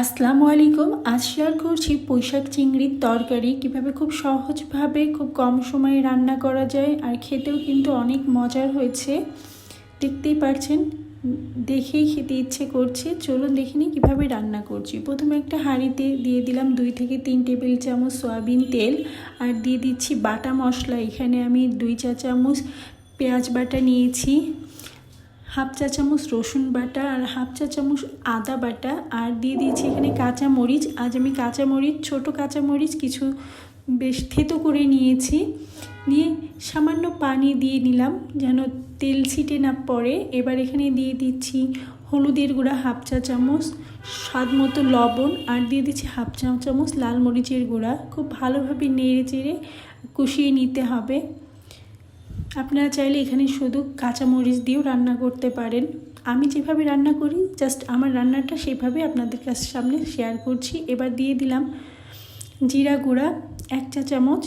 আসসালামু আলাইকুম। আজ শেয়ার করছি পুঁইশাক চিংড়ির তরকারি। কীভাবে খুব সহজভাবে খুব কম সময়ে রান্না করা যায় আর খেতেও কিন্তু অনেক মজার হয়েছে। দেখতেই পারছেন, দেখেই খেতে ইচ্ছে করছে। চলুন দেখে নিই কীভাবে রান্না করছি। প্রথমে একটা হাঁড়িতে দিয়ে দিলাম দুই থেকে তিন টেবিল চামচ সয়াবিন তেল আর দিয়ে দিচ্ছি বাটা মশলা। এখানে আমি দুই চা চামচ পেঁয়াজ বাটা নিয়েছি। হাফ চা চামচ রসুন বাটা আর হাফ চা চামচ আদা বাটা। আর দিয়ে দিয়েছি এখানে কাঁচা মরিচ। আজ আমি কাঁচা মরিচ, ছোটো কাঁচা মরিচ কিছু বেশ থেতো করে নিয়েছি। নিয়ে সামান্য পানি দিয়ে নিলাম যেন তেল ছিটে না পড়ে। এবার এখানে দিয়ে দিচ্ছি হলুদের গুঁড়া হাফ চা চামচ, স্বাদ মতো লবণ। আর দিয়ে দিচ্ছি হাফ চা চামচ লাল মরিচের গুঁড়া। খুব ভালোভাবে নেড়ে চেড়ে কষিয়ে নিতে হবে। আপনারা চাইলে এখানে শুধু কাঁচামরিচ দিয়েও রান্না করতে পারেন। আমি যেভাবে রান্না করি জাস্ট আমার রান্নাটা সেভাবে আপনাদের কাছে সামনে শেয়ার করছি। এবার দিয়ে দিলাম জিরা গুঁড়া, এক চা চামচ।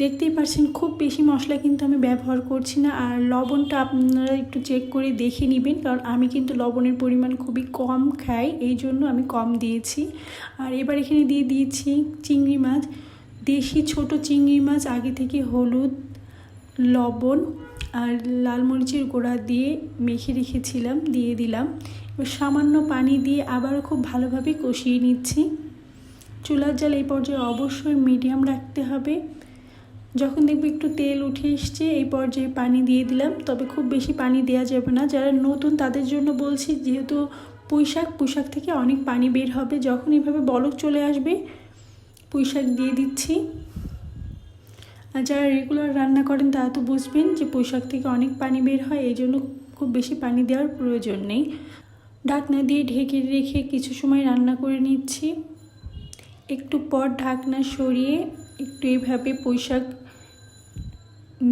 দেখতেই পাচ্ছেন খুব বেশি মশলা কিন্তু আমি ব্যবহার করছি না। আর লবণটা আপনারা একটু চেক করে দেখে নেবেন, কারণ আমি কিন্তু লবণের পরিমাণ খুবই কম খাই, এই জন্য আমি কম দিয়েছি। আর এবার এখানে দিয়ে দিয়েছি চিংড়ি মাছ। দেশি ছোট চিংড়ি মাছ, আগে থেকে হলুদ, লবণ আর লাল মরিচের গুঁড়া দিয়ে মেখে রেখেছিলাম, দিয়ে দিলাম। এবার সামান্য পানি দিয়ে আবারও খুব ভালোভাবে কষিয়ে নিচ্ছি। চুলার জাল এই পর্যায়ে অবশ্যই মিডিয়াম রাখতে হবে। যখন দেখবে একটু তেল উঠে এসছে, এই পর্যায়ে পানি দিয়ে দিলাম। তবে খুব বেশি পানি দেওয়া যাবে না। যারা নতুন, তাদের জন্য বলছি, যেহেতু পুঁইশাক পুঁইশাক থেকে অনেক পানি বের হবে। যখন এভাবে বলক চলে আসবে পুঁইশাক দিয়ে দিচ্ছি। আর যারা রেগুলার রান্না করেন, তারা তো বুঝবেন যে পুঁইশাক থেকে অনেক পানি বের হয়, এই জন্য খুব বেশি পানি দেওয়ার প্রয়োজন নেই। ঢাকনা দিয়ে ঢেকে রেখে কিছু সময় রান্না করে নিচ্ছি। একটু পর ঢাকনা সরিয়ে একটু এইভাবে পুঁইশাক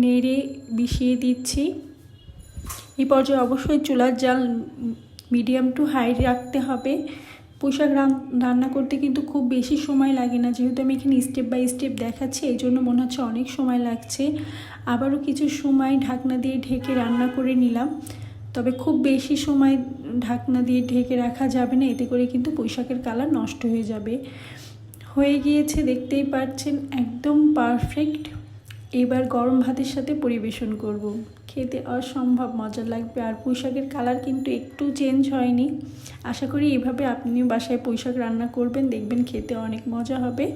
নেড়ে মিশিয়ে দিচ্ছি। এই পর্যায়ে অবশ্যই চুলার জাল মিডিয়াম টু হাই রাখতে হবে। পোশাক রান্না করতে কিন্তু খুব বেশি সময় লাগে না। যেহেতু আমি এখানে স্টেপ বাই স্টেপ দেখাচ্ছি, এই জন্য মনে হচ্ছে অনেক সময় লাগছে। আবারও কিছু সময় ঢাকনা দিয়ে ঢেকে রান্না করে নিলাম। তবে খুব বেশি সময় ঢাকনা দিয়ে ঢেকে রাখা যাবে না, এতে করে কিন্তু পোশাকের কালার নষ্ট হয়ে যাবে। হয়ে গিয়েছে, দেখতেই পাচ্ছেন, একদম পারফেক্ট এবার গরম ভাতের সাথে পরিবেশন করব। খেতে অসম্ভব মজা লাগবে আর পুঁইশাকের কালার কিন্তু একটু চেঞ্জ হয়নি। আশা করি এইভাবে আপনিও বাসায় পুঁইশাক রান্না করবেন, দেখবেন খেতে অনেক মজা হবে।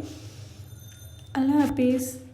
আল্লাহ হাফিজ।